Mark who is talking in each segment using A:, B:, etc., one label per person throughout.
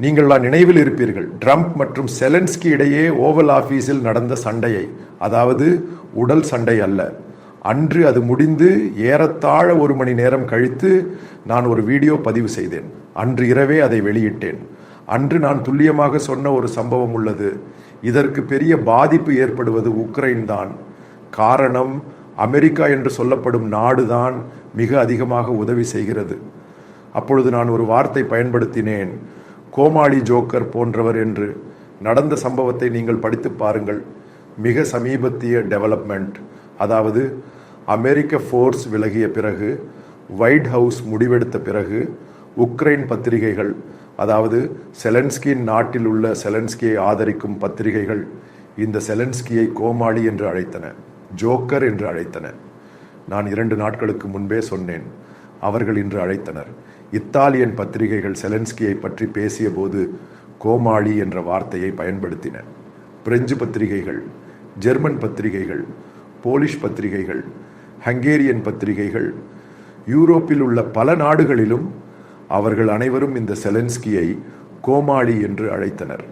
A: நீங்கள்லாம் நினைவில் இருப்பீர்கள். ட்ரம்ப் மற்றும் செலன்ஸ்கி இடையே ஓவல் ஆஃபீஸில் நடந்த சண்டையை. அதாவது உடல் சண்டை அல்ல. அன்று அது முடிந்து ஏறத்தாழ ஒரு மணி நேரம் கழித்து நான் ஒரு வீடியோ பதிவு செய்தேன். அன்று இரவே அதை வெளியிட்டேன். அன்று நான் துல்லியமாக சொன்ன ஒரு சம்பவம் உள்ளது. இதற்கு பெரிய பாதிப்பு ஏற்படுவது உக்ரைன் தான். காரணம் அமெரிக்கா என்று சொல்லப்படும் நாடுதான் மிக அதிகமாக உதவி செய்கிறது. அப்பொழுது நான் ஒரு வார்த்தை பயன்படுத்தினேன். கோமாளி ஜோக்கர் போன்றவர் என்று நடந்த சம்பவத்தை நீங்கள் படித்து பாருங்கள். மிக சமீபத்திய டெவலப்மெண்ட் அதாவது அமெரிக்க ஃபோர்ஸ் விலகிய பிறகு ஒயிட் ஹவுஸ் முடிவெடுத்த பிறகு உக்ரைன் பத்திரிகைகள் அதாவது செலன்ஸ்கியின் நாட்டில் உள்ள செலன்ஸ்கியை ஆதரிக்கும் பத்திரிகைகள் இந்த செலன்ஸ்கியை கோமாளி என்று அழைத்தன ஜோக்கர் என்று அழைத்தன. நான் இரண்டு நாட்களுக்கு முன்பே சொன்னேன் அவர்கள் இன்று அழைத்தனர். இத்தாலியன் பத்திரிகைகள் செலன்ஸ்கியை பற்றி பேசியபோது கோமாளி என்ற வார்த்தையை பயன்படுத்தின. பிரெஞ்சு பத்திரிகைகள் ஜெர்மன் பத்திரிகைகள் போலிஷ் பத்திரிகைகள் ஹங்கேரியன் பத்திரிகைகள் யூரோப்பில் உள்ள பல நாடுகளிலும் அவர்கள் அனைவரும் இந்த செலன்ஸ்கியை கோமாளி என்று அழைத்தனர்.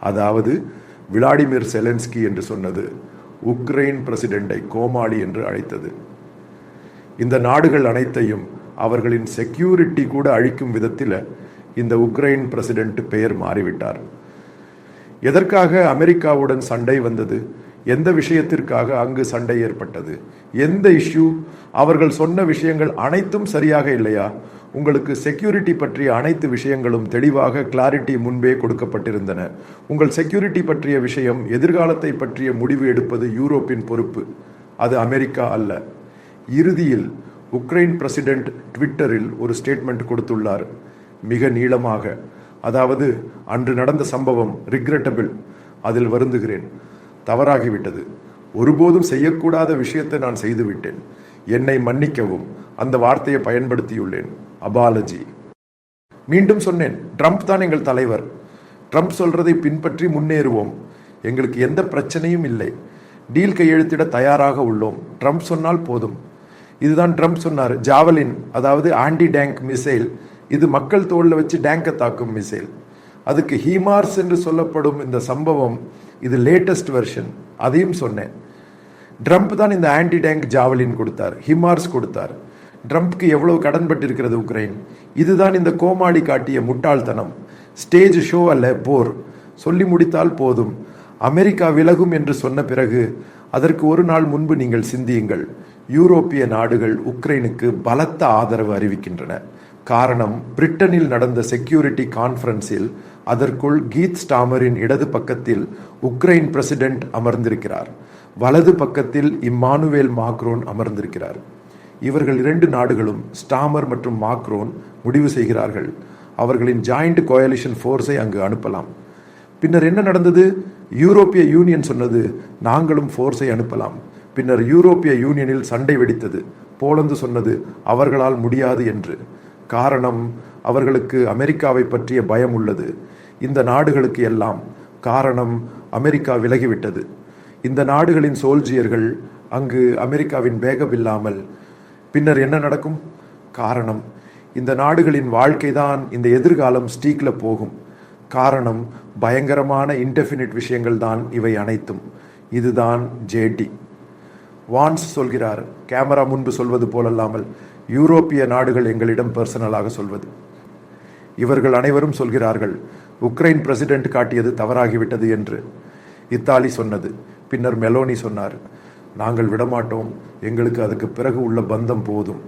A: அதாவது விளாடிமிர் செலன்ஸ்கி என்று சொன்னது உக்ரைன் பிரசிடெண்டை கோமாளி என்று அழைத்தது. இந்த நாடுகள் அனைத்தையும் அவர்களின் செக்யூரிட்டி கூட அழிக்கும் விதத்தில் இந்த உக்ரைன் பிரசிடென்ட் பெயர் மாறிவிட்டார். எதற்காக அமெரிக்காவுடன் சண்டை வந்தது? எந்த விஷயத்திற்காக அங்கு சண்டை ஏற்பட்டது? எந்த இஷ்யூ அவர்கள் சொன்ன விஷயங்கள் அனைத்தும் சரியாக இல்லையா? உங்களுக்கு செக்யூரிட்டி பற்றிய அனைத்து விஷயங்களும் தெளிவாக கிளாரிட்டி முன்பே கொடுக்கப்பட்டிருந்தன. உங்கள் செக்யூரிட்டி பற்றிய விஷயம் எதிர்காலத்தை பற்றிய முடிவு எடுப்பது யூரோப்பின் பொறுப்பு. அது அமெரிக்கா அல்ல. இறுதியில் உக்ரைன் பிரசிடென்ட் ட்விட்டரில் ஒரு ஸ்டேட்மெண்ட் கொடுத்துள்ளார். மிக நீளமாக. அதாவது அன்று நடந்த சம்பவம் ரிக்ரெட்டபிள் அதில் வருந்துகிறேன். தவறாகிவிட்டது. ஒருபோதும் செய்யக்கூடாத விஷயத்தை நான் செய்துவிட்டேன். என்னை மன்னிக்கவும். அந்த வார்த்தையை பயன்படுத்தியுள்ளேன். அபாலஜி. மீண்டும் சொன்னேன். ட்ரம்ப் தான் எங்கள் தலைவர். ட்ரம்ப் சொல்றதை பின்பற்றி முன்னேறுவோம். எங்களுக்கு எந்த பிரச்சனையும் இல்லை. டீல் கையெழுத்திட தயாராக உள்ளோம். ட்ரம்ப் சொன்னால் போதும். இதுதான் ட்ரம்ப் சொன்னார். ஜாவலின் அதாவது ஆன்டி டேங்க் மிசைல் இது மக்கள் தோளில் வச்சு டேங்கை தாக்கும் மிசைல். அதுக்கு ஹீமார்ஸ் என்று சொல்லப்படும் இந்த சம்பவம் இது லேட்டஸ்ட் வெர்ஷன். அதையும் சொன்னேன். ட்ரம்ப் தான் இந்த ஆன்டி டேங்க் ஜாவலின் கொடுத்தார் ஹிமார்ஸ் கொடுத்தார். ட்ரம்ப்க்கு எவ்வளவு கடன்பட்டிருக்கிறது உக்ரைன். இதுதான் இந்த கோமாளி காட்டிய முட்டாள்தனம். ஸ்டேஜ் ஷோ அல்ல போர். சொல்லி முடித்தால் போதும். அமெரிக்கா விலகும் என்று சொன்ன பிறகு அதற்கு ஒரு நாள் முன்பு நீங்கள் சிந்தியுங்கள். யூரோப்பிய நாடுகள் உக்ரைனுக்கு பலத்த ஆதரவு அறிவிக்கின்றன. காரணம் பிரிட்டனில் நடந்த செக்யூரிட்டி கான்ஃபரன்ஸில் அதற்குள் கீத் ஸ்டாமரின் இடது பக்கத்தில் உக்ரைன் பிரசிடென்ட் அமர்ந்திருக்கிறார். வலது பக்கத்தில் இம்மானுவேல் மாக்ரோன் அமர்ந்திருக்கிறார். இவர்கள் இரண்டு நாடுகளும் ஸ்டாமர் மற்றும் மாக்ரோன் முடிவு செய்கிறார்கள். அவர்களின் ஜாயிண்ட் கோயலிஷன் ஃபோர்ஸை அங்கு அனுப்பலாம். பின்னர் என்ன நடந்தது? யூரோப்பிய யூனியன் சொன்னது நாங்களும் ஃபோர்ஸை அனுப்பலாம். பின்னர் யூரோப்பிய யூனியனில் சண்டை வெடித்தது. போலந்து சொன்னது அவர்களால் முடியாது என்று. காரணம் அவர்களுக்கு அமெரிக்காவை பற்றிய பயம் உள்ளது. இந்த நாடுகளுக்கு எல்லாம். காரணம் அமெரிக்கா விலகிவிட்டது. இந்த நாடுகளின் சோல்ஜியர்கள் அங்கு அமெரிக்காவின் வேகம் இல்லாமல் பின்னர் என்ன நடக்கும்? காரணம் இந்த நாடுகளின் வாழ்க்கை தான் இந்த எதிர்காலம் ஸ்டீக்கில் போகும். காரணம் பயங்கரமான இன்டெஃபினிட் விஷயங்கள் தான் இவை அனைத்தும். இதுதான் ஜேடி வான்ஸ் சொல்கிறார் கேமரா முன்பு சொல்வது போலல்லாமல் யூரோப்பிய நாடுகள் எங்களிடம் பர்சனலாக சொல்வது. இவர்கள் அனைவரும் சொல்கிறார்கள் உக்ரைன் பிரசிடென்ட் காட்டியது தவறாகிவிட்டது என்று. இத்தாலி சொன்னது பின்னர் மெலோனி சொன்னார் நாங்கள் விடமாட்டோம் எங்களுக்கு அதுக்கு பிறகு உள்ள பந்தம் போதும்.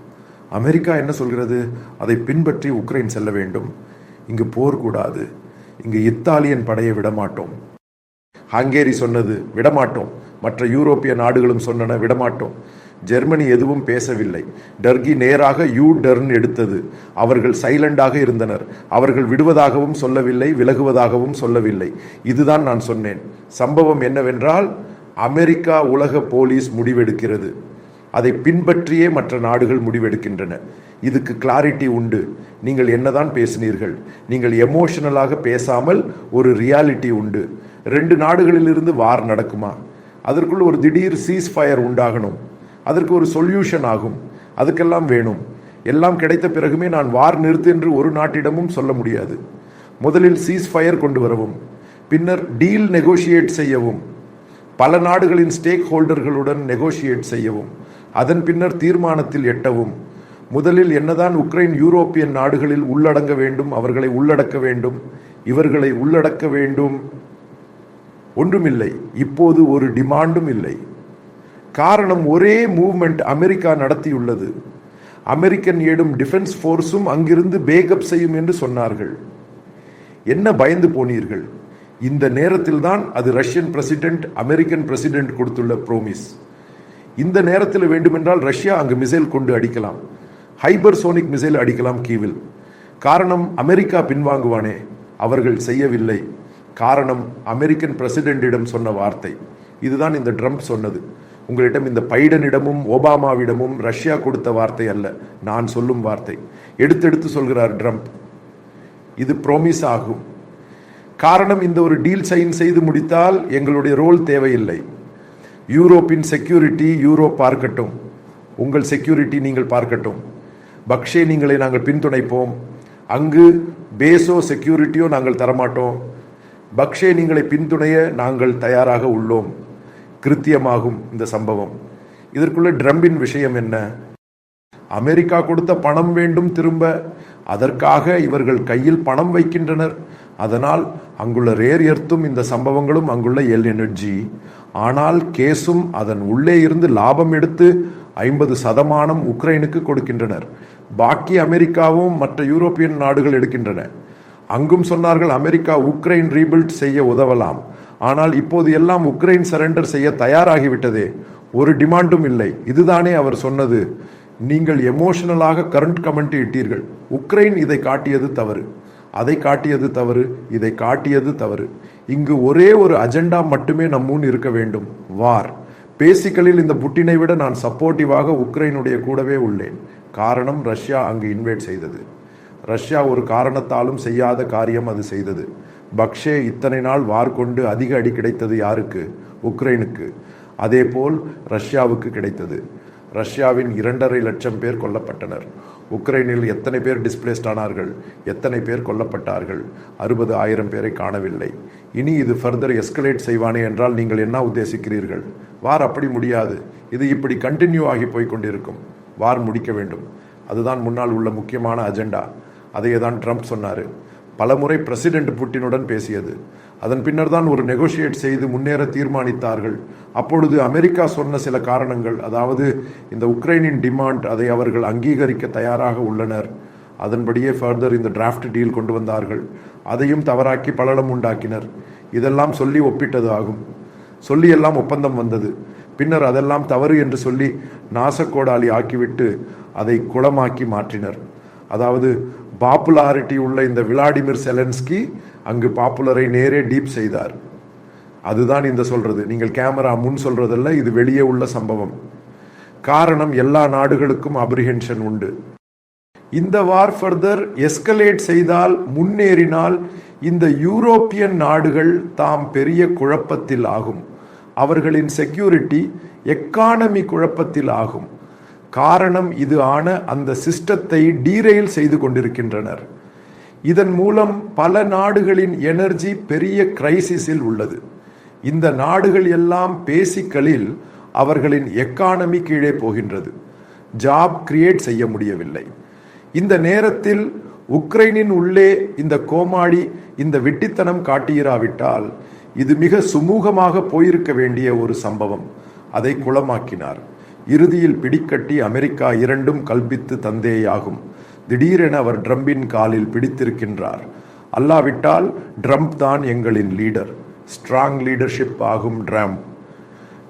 A: அமெரிக்கா என்ன சொல்கிறது? அதை பின்பற்றி உக்ரைன் செல்ல வேண்டும். இங்கு போர் கூடாது. இங்கு இத்தாலியன் படையை விடமாட்டோம். ஹங்கேரி சொன்னது விடமாட்டோம். மற்ற யூரோப்பிய நாடுகளும் சொன்னன விடமாட்டோம். ஜெர்மனி எதுவும் பேசவில்லை. டர்கி நேராக யூ டர்ன் எடுத்தது. அவர்கள் சைலண்டாக இருந்தனர். அவர்கள் விடுவதாகவும் சொல்லவில்லை விலகுவதாகவும் சொல்லவில்லை. இதுதான் நான் சொன்னேன். சம்பவம் என்னவென்றால் அமெரிக்கா உலக போலீஸ் முடிவெடுக்கிறது. அதை பின்பற்றியே மற்ற நாடுகள் முடிவெடுக்கின்றன. இதுக்கு கிளாரிட்டி உண்டு. நீங்கள் என்னதான் பேசினீர்கள். நீங்கள் எமோஷனலாக பேசாமல் ஒரு ரியாலிட்டி உண்டு. ரெண்டு நாடுகளிலிருந்து வார் நடக்குமா? அதற்குள் ஒரு திடீர் சீஸ் ஃபயர் உண்டாகணும். அதற்கு ஒரு சொல்யூஷன் ஆகும். அதுக்கெல்லாம் வேணும். எல்லாம் கிடைத்த பிறகுமே நான் வார் நிறுத்து என்று ஒரு நாட்டிடமும் சொல்ல முடியாது. முதலில் சீஸ் ஃபயர் கொண்டு வரவும் பின்னர் டீல் நெகோஷியேட் செய்யவும் பல நாடுகளின் ஸ்டேக் ஹோல்டர்களுடன் நெகோஷியேட் செய்யவும் அதன் பின்னர் தீர்மானத்தில் எட்டவும். முதலில் என்னதான் உக்ரைன் யூரோப்பியன் நாடுகளில் உள்ளடங்க வேண்டும் அவர்களை உள்ளடக்க வேண்டும் இவர்களை உள்ளடக்க வேண்டும். ஒன்றுமில்லை. இப்போது ஒரு டிமாண்டும் இல்லை. காரணம் ஒரே மூவ்மெண்ட் அமெரிக்கா நடத்தியுள்ளது. அமெரிக்கன் ஏடும் டிஃபென்ஸ் ஃபோர்ஸும் அங்கிருந்து பேக்கப் செய்யும் என்று சொன்னார்கள். என்ன பயந்து போனீர்கள்? இந்த நேரத்தில் தான் அது ரஷ்யன் பிரசிடென்ட் அமெரிக்கன் பிரசிடென்ட் கொடுத்துள்ள ப்ரோமிஸ். இந்த நேரத்தில் வேண்டுமென்றால் ரஷ்யா அங்கு மிசைல் கொண்டு அடிக்கலாம். ஹைபர்சோனிக் மிசைல் அடிக்கலாம் கீவில். காரணம் அமெரிக்கா பின்வாங்குவானே. அவர்கள் செய்யவில்லை. காரணம் அமெரிக்கன் பிரசிடென்டிடம் சொன்ன வார்த்தை. இதுதான் இந்த ட்ரம்ப் சொன்னது. உங்களிடம் இந்த பைடனிடமும் ஒபாமாவிடமும் ரஷ்யா கொடுத்த வார்த்தை அல்ல. நான் சொல்லும் வார்த்தை. எடுத்தெடுத்து சொல்கிறார் ட்ரம்ப். இது ப்ரோமிஸ் ஆகும். காரணம் இந்த ஒரு டீல் சைன் செய்து முடித்தால் எங்களுடைய ரோல் தேவையில்லை. யூரோப்பின் செக்யூரிட்டி யூரோப் பார்க்கட்டும். உங்கள் செக்யூரிட்டி நீங்கள் பார்க்கட்டும். பக்ஷே நீங்களை நாங்கள் பின்துணைப்போம். அங்கு பேஸோ செக்யூரிட்டியோ நாங்கள் தரமாட்டோம். பக்ஷே நீங்களை பின்துணைய நாங்கள் தயாராக உள்ளோம். கிருத்தியமாகும் இந்த சம்பவம். இதற்குள்ள ட்ரம்பின் விஷயம் என்ன? அமெரிக்கா கொடுத்த பணம் வேண்டும் திரும்ப அதற்காக இவர்கள் கையில் பணம் வைக்கின்றனர். அதனால் அங்குள்ள ரேர் எர்த்தும் இந்த சம்பவங்களும் அங்குள்ள எல் எனர்ஜி ஆனால் கேஸும் அதன் உள்ளே இருந்து லாபம் எடுத்து ஐம்பது சதமானம் உக்ரைனுக்கு கொடுக்கின்றனர். பாக்கி அமெரிக்காவும் மற்ற யூரோப்பியன் நாடுகள் எடுக்கின்றன. அங்கும் சொன்னார்கள் அமெரிக்கா உக்ரைன் ரீபில்ட் செய்ய உதவலாம். ஆனால் இப்போது எல்லாம் உக்ரைன் சரண்டர் செய்ய தயாராகிவிட்டதே. ஒரு டிமாண்டும் இல்லை. இதுதானே அவர் சொன்னது. நீங்கள் எமோஷனலாக கரண்ட் கமெண்ட் இட்டீர்கள். உக்ரைன் இதை காட்டியது தவறு. அதை காட்டியது தவறு. இதை காட்டியது தவறு. இங்கு ஒரே ஒரு அஜெண்டா மட்டுமே நம்முன் இருக்க வேண்டும். வார். பேசிக்கலில் இந்த புட்டினை விட நான் சப்போர்ட்டிவாக உக்ரைனுடைய கூடவே உள்ளேன். காரணம் ரஷ்யா அங்கு இன்வைட் செய்தது. ரஷ்யா ஒரு காரணத்தாலும் செய்யாத காரியம் அது செய்தது. பக்ஷே இத்தனை நாள் வார் கொண்டு அதிக அடி கிடைத்தது யாருக்கு? உக்ரைனுக்கு. அதேபோல் ரஷ்யாவுக்கு கிடைத்தது. ரஷ்யாவின் இரண்டரை லட்சம் பேர் கொல்லப்பட்டனர். உக்ரைனில் எத்தனை பேர் டிஸ்பிளேஸ்ட் ஆனார்கள்? எத்தனை பேர் கொல்லப்பட்டார்கள்? அறுபது ஆயிரம் பேரை காணவில்லை. இனி இது ஃபர்தர் எஸ்கலேட் செய்வானே என்றால் நீங்கள் என்ன உத்தேசிக்கிறீர்கள்? வார் அப்படி முடியாது. இது இப்படி கண்டினியூ ஆகி போய் கொண்டிருக்கும். வார் முடிக்க வேண்டும். அதுதான் முன்னால் உள்ள முக்கியமான அஜெண்டா அதையே தான் ட்ரம்ப் சொன்னார். பலமுறை பிரசிடென்ட் புட்டினுடன் பேசியது. அதன் பின்னர் தான் ஒரு நெகோஷியேட் செய்து முன்னேற தீர்மானித்தார்கள். அப்பொழுது அமெரிக்கா சொன்ன சில காரணங்கள் அதாவது இந்த உக்ரைனின் டிமாண்ட் அதை அவர்கள் அங்கீகரிக்க தயாராக உள்ளனர். அதன்படியே ஃபர்தர் இந்த டிராஃப்ட் டீல் கொண்டு வந்தார்கள். அதையும் தவறாக்கி பலடம் உண்டாக்கினர். இதெல்லாம் சொல்லி ஒப்பிட்டது ஆகும். சொல்லியெல்லாம் ஒப்பந்தம் வந்தது. பின்னர் அதெல்லாம் தவறு என்று சொல்லி நாசக்கோடாலி ஆக்கிவிட்டு அதை குளமாக்கி மாற்றினர். அதாவது பாப்புலாரிட்டி உள்ள இந்த விளாடிமிர் செலன்ஸ்கி அங்கு பாப்புலரை நேரே டீப் செய்தார். அதுதான் இந்த சொல்றது. நீங்கள் கேமரா முன் சொல்றதல்ல இது வெளியே உள்ள சம்பவம். காரணம் எல்லா நாடுகளுக்கும் அப்ரிஹென்ஷன் உண்டு. இந்த வார் ஃபர்தர் எஸ்கலேட் செய்தால் முன்னேறினால் இந்த யூரோப்பியன் நாடுகள் தாம் பெரிய குழப்பத்தில் ஆகும். அவர்களின் செக்யூரிட்டி எக்கானமி குழப்பத்தில் ஆகும். காரணம் இது ஆன அந்த சிஸ்டத்தை டீரெயில் செய்து கொண்டிருக்கின்றனர். இதன் மூலம் பல நாடுகளின் எனர்ஜி பெரிய கிரைசிஸில் உள்ளது. இந்த நாடுகள் எல்லாம் பேசிக்கலில் அவர்களின் எக்கானமி கீழே போகின்றது. ஜாப் கிரியேட் செய்ய முடியவில்லை. இந்த நேரத்தில் உக்ரைனின் உள்ளே இந்த கோமாளி இந்த விட்டித்தனம் காட்டியிராவிட்டால் இது மிக சுமூகமாக போயிருக்க வேண்டிய ஒரு சம்பவம். அதை குளமாக்கினார். இறுதியில் பிடிக்கட்டி அமெரிக்கா இரண்டும் கல்பித்து தந்தேயாகும். திடீரென அவர் ட்ரம்பின் காலில் பிடித்திருக்கின்றார். அல்லாவிட்டால் ட்ரம்ப் தான் எங்களின் லீடர். ஸ்ட்ராங் லீடர்ஷிப் ஆகும் ட்ரம்ப்.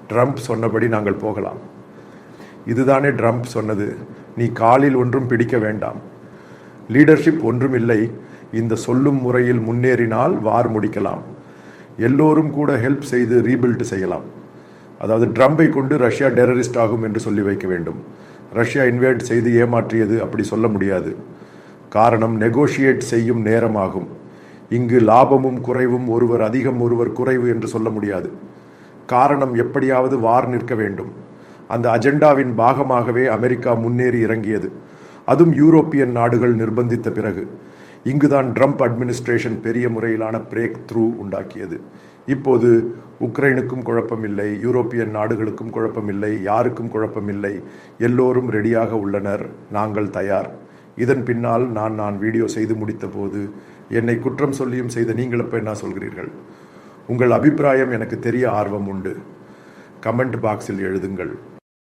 A: ட்ரம்ப் சொன்னபடி நாங்கள் போகலாம். இதுதானே ட்ரம்ப் சொன்னது. நீ காலில் ஒன்றும் பிடிக்க வேண்டாம். லீடர்ஷிப் ஒன்றும் இல்லை இந்த சொல்லும் முறையில் முன்னேறினால் வார் முடிக்கலாம். எல்லோரும் கூட ஹெல்ப் செய்து ரீபில்ட் செய்யலாம். அதாவது ட்ரம்பை கொண்டு ரஷ்யா டெரரிஸ்ட் ஆகும் என்று சொல்லி வைக்க வேண்டும். ரஷ்யா இன்வைட் செய்து ஏமாற்றியது அப்படி சொல்ல முடியாது. காரணம் நெகோஷியேட் செய்யும் நேரமாகும். இங்கு லாபமும் குறைவும் ஒருவர் அதிகம் ஒருவர் குறைவு என்று சொல்ல முடியாது. காரணம் எப்படியாவது வார் நிற்க வேண்டும். அந்த அஜெண்டாவின் பாகமாகவே அமெரிக்கா முன்னேறி இறங்கியது. அதுவும் யூரோப்பியன் நாடுகள் நிர்பந்தித்த பிறகு. இங்குதான் ட்ரம்ப் அட்மினிஸ்ட்ரேஷன் பெரிய முறையிலான பிரேக் த்ரூ உண்டாக்கியது. இப்போது உக்ரைனுக்கும் குழப்பமில்லை யூரோப்பியன் நாடுகளுக்கும் குழப்பமில்லை யாருக்கும் குழப்பமில்லை. எல்லோரும் ரெடியாக உள்ளனர். நாங்கள் தயார். இதன் பின்னால் நான் நான் வீடியோ செய்து முடித்தபோது என்னை குற்றம் சொல்லியும் செய்த நீங்கள் இப்போ என்ன சொல்கிறீர்கள்? உங்கள் அபிப்பிராயம் எனக்கு தெரிய ஆர்வம் உண்டு. கமெண்ட் பாக்ஸில் எழுதுங்கள்.